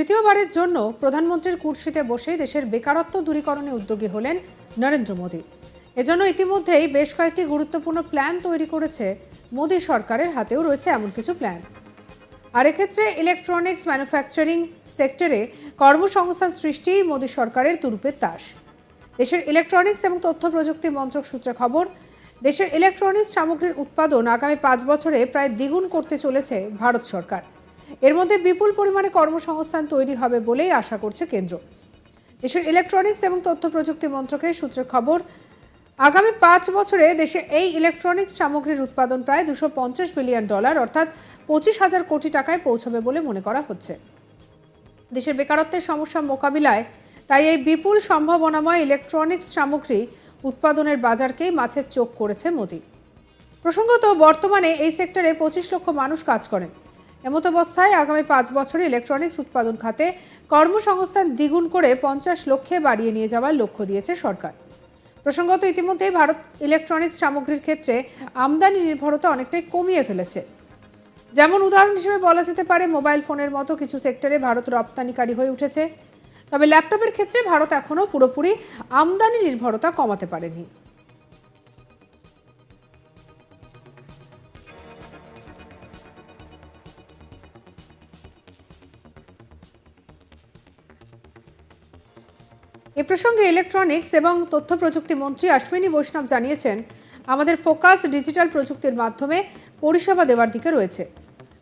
তৃতীয়বারের জন্য প্রধানমন্ত্রীর কুর্সিতে বসেই দেশের বেকারত্ব দূরীকরণে উদ্যোগী হলেন নরেন্দ্র মোদী। এজন্য ইতিমধ্যেই বেশ কয়েকটি গুরুত্বপূর্ণ প্ল্যান তৈরি করেছে মোদী সরকারের হাতেও রয়েছে এমন কিছু প্ল্যান। আর এক্ষেত্রে ইলেকট্রনিক্স ম্যানুফ্যাকচারিং সেক্টরে কর্মসংস্থান সৃষ্টি মোদী সরকারের তুরুপের তাস। দেশের ইলেকট্রনিক্স এবং তথ্য প্রযুক্তি মন্ত্রক সূত্রে খবর, দেশের ইলেকট্রনিক্স সামগ্রীর উৎপাদন আগামী পাঁচ বছরে প্রায় দ্বিগুণ করতে চলেছে ভারত সরকার। এর মধ্যে বিপুল পরিমাণে কর্মসংস্থান তৈরি হবে বলেই আশা করছে কেন্দ্র। দেশের ইলেকট্রনিক্স এবং তথ্য প্রযুক্তি মন্ত্রকের সূত্রের খবর, আগামী পাঁচ বছরে দেশে এই ইলেকট্রনিক্স সামগ্রীর উৎপাদন প্রায় দুশো বিলিয়ন ডলার, অর্থাৎ পঁচিশ হাজার কোটি টাকায় পৌঁছবে বলে মনে করা হচ্ছে। দেশের বেকারত্বের সমস্যা মোকাবিলায় তাই এই বিপুল সম্ভাবনাময় ইলেকট্রনিক্স সামগ্রী উৎপাদনের বাজারকেই মাছের চোখ করেছে মোদি। প্রসঙ্গত, বর্তমানে এই সেক্টরে পঁচিশ লক্ষ মানুষ কাজ করেন। এমত অবস্থায় আগামী পাঁচ বছরে ইলেকট্রনিক্স উৎপাদন খাতে কর্মসংস্থান দ্বিগুণ করে পঞ্চাশ লক্ষে বাড়িয়ে নিয়ে যাওয়ার লক্ষ্য দিয়েছে সরকার। প্রসঙ্গত ইতিমধ্যেই ভারত ইলেকট্রনিক্স সামগ্রীর ক্ষেত্রে আমদানি নির্ভরতা অনেকটাই কমিয়ে ফেলেছে। যেমন উদাহরণ হিসেবে বলা যেতে পারে, মোবাইল ফোনের মতো কিছু সেক্টরে ভারত রপ্তানিকারী হয়ে উঠেছে। তবে ল্যাপটপের ক্ষেত্রে ভারত এখনও পুরোপুরি আমদানি নির্ভরতা কমাতে পারেনি। এ প্রসঙ্গে ইলেকট্রনিক্স এবং তথ্য প্রযুক্তি মন্ত্রী অশ্বিনী বৈষ্ণব জানিয়েছেন, আমাদের ফোকাস ডিজিটাল প্রযুক্তির মাধ্যমে পরিষেবা দেওয়ার দিকে রয়েছে।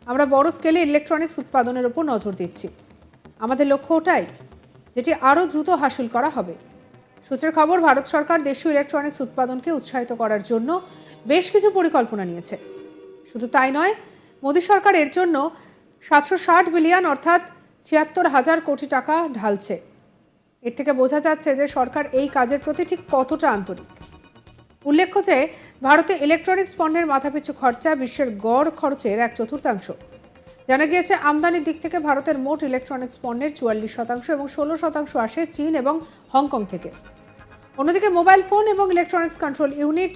আমরা বড় স্কেলে ইলেকট্রনিক্স উৎপাদনের উপর নজর দিচ্ছি। আমাদের লক্ষ্য ওটাই, যেটি আরও দ্রুত হাসিল করা হবে। সূত্রের খবর, ভারত সরকার দেশীয় ইলেকট্রনিক্স উৎপাদনকে উৎসাহিত করার জন্য বেশ কিছু পরিকল্পনা নিয়েছে। শুধু তাই নয়, মোদী সরকার এর জন্য সাতশো ষাট বিলিয়ন অর্থাৎ ছিয়াত্তর হাজার কোটি টাকা ঢালছে। এর থেকে বোঝা যাচ্ছে যে সরকার এই কাজের প্রতি ঠিক কতটা আন্তরিক। উল্লেখ্য যে ভারতে ইলেকট্রনিক্স পণ্যের মাথাপিছু খরচা বিশ্বের গড় খরচের এক চতুর্থাংশ। জানা গিয়েছে, আমদানির দিক থেকে ভারতের মোট ইলেকট্রনিক্স পণ্যের চুয়াল্লিশ শতাংশ এবং ষোলো শতাংশ আসে চীন এবং হংকং থেকে। অন্যদিকে মোবাইল ফোন এবং ইলেকট্রনিক্স কন্ট্রোল ইউনিট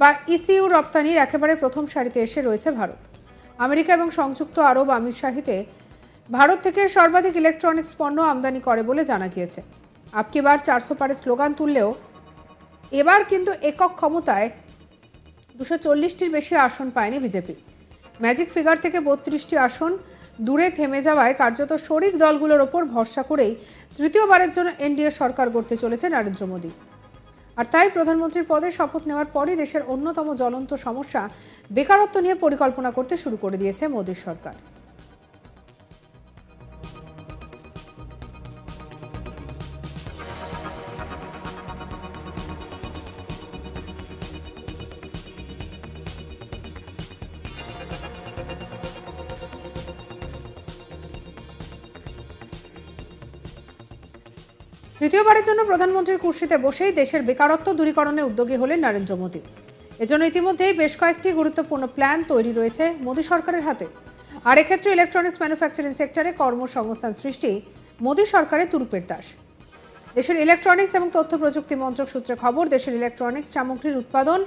বা ইসিইউ রপ্তানির একেবারে প্রথম সারিতে এসে রয়েছে ভারত। আমেরিকা এবং সংযুক্ত আরব আমিরশাহিতে ভারত থেকে সর্বাধিক ইলেকট্রনিক্স পণ্য আমদানি করে বলে জানা গিয়েছে। আপকি বার চারশো পারে স্লোগান তুললেও এবার কিন্তু একক ক্ষমতায় দুশো চল্লিশটির বেশি আসন পায়নি বিজেপি। ম্যাজিক ফিগার থেকে বত্রিশটি আসন দূরে থেমে যাওয়ায় কার্যত শরিক দলগুলোর ওপর ভরসা করেই তৃতীয়বারের জন্য এনডিএ সরকার গড়তে চলেছে নরেন্দ্র মোদী। আর তাই প্রধানমন্ত্রীর পদে শপথ নেওয়ার পরই দেশের অন্যতম জ্বলন্ত সমস্যা বেকারত্ব নিয়ে পরিকল্পনা করতে শুরু করে দিয়েছে মোদীর সরকার। তৃতীয়বারের জন্য প্রধানমন্ত্রীর কুর্সিতে বসেই দেশের বেকারত্ব দূরীকরণে উদ্যোগী হলেন নরেন্দ্র মোদী। এজন্য ইতিমধ্যেই বেশ কয়েকটি গুরুত্বপূর্ণ প্ল্যান তৈরি রয়েছে মোদী সরকারের হাতে। আর এক্ষেত্রে ইলেকট্রনিক্স ম্যানুফ্যাকচারিং সেক্টরে কর্মসংস্থান সৃষ্টি মোদী সরকারের তুরুপের তাস। দেশের ইলেকট্রনিক্স এবং তথ্য প্রযুক্তি মন্ত্রক সূত্রে খবর, দেশের ইলেকট্রনিক্স সামগ্রীর উৎপাদন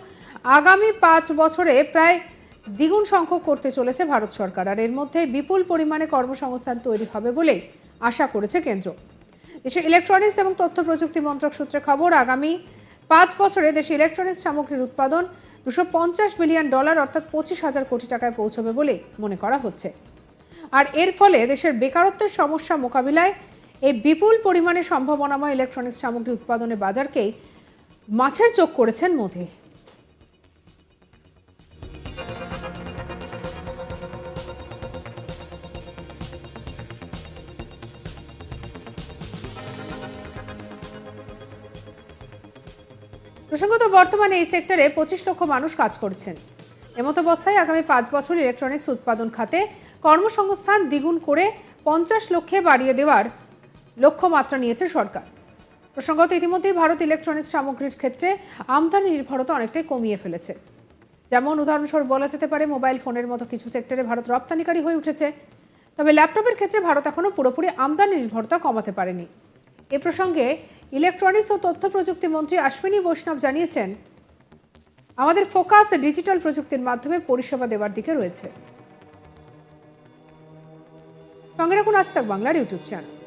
আগামী পাঁচ বছরে প্রায় দ্বিগুণ সংখ্যক করতে চলেছে ভারত সরকার। আর এর মধ্যে বিপুল পরিমাণে কর্মসংস্থান তৈরি হবে বলেই আশা করেছে কেন্দ্র। দেশের ইলেকট্রনিক্স এবং তথ্য প্রযুক্তি মন্ত্রক সূত্রে খবর, আগামী পাঁচ বছরে দেশে ইলেকট্রনিক্স সামগ্রীর উৎপাদন দুশো পঞ্চাশ বিলিয়ন ডলার, অর্থাৎ পঁচিশ হাজার কোটি টাকায় পৌঁছবে বলে মনে করা হচ্ছে। আর এর ফলে দেশের বেকারত্বের সমস্যা মোকাবিলায় এই বিপুল পরিমাণে সম্ভাবনাময় ইলেকট্রনিক্স সামগ্রী উৎপাদনে বাজারকেই মাছের চোখ করেছেন মোদী। প্রসঙ্গত, বর্তমানে এই সেক্টরে পঁচিশ লক্ষ মানুষ কাজ করছেন। এমত অবস্থায় আগামী পাঁচ বছর ইলেকট্রনিক্স উৎপাদন খাতে কর্মসংস্থান দ্বিগুণ করে পঞ্চাশ লক্ষে বাড়িয়ে দেওয়ার লক্ষ্যমাত্রা নিয়েছে সরকার। প্রসঙ্গত, ইতিমধ্যেই ভারত ইলেকট্রনিক্স সামগ্রীর ক্ষেত্রে আমদানি নির্ভরতা অনেকটাই কমিয়ে ফেলেছে। যেমন, উদাহরণস্বরূপ বলা যেতে পারে, মোবাইল ফোনের মতো কিছু সেক্টরে ভারত রপ্তানিকারী হয়ে উঠেছে। তবে ল্যাপটপের ক্ষেত্রে ভারত এখনও পুরোপুরি আমদানি নির্ভরতা কমাতে পারেনি। এ প্রসঙ্গে ইলেকট্রনিক্স ও তথ্য প্রযুক্তি মন্ত্রী আশ্বিনী বৈষ্ণব জানিয়েছেন, আমাদের ফোকাস ডিজিটাল প্রযুক্তির মাধ্যমে পরিষেবা দেওয়ার দিকে রয়েছে। সঙ্গে রাখুন আজ তাক বাংলার ইউটিউব চ্যানেল।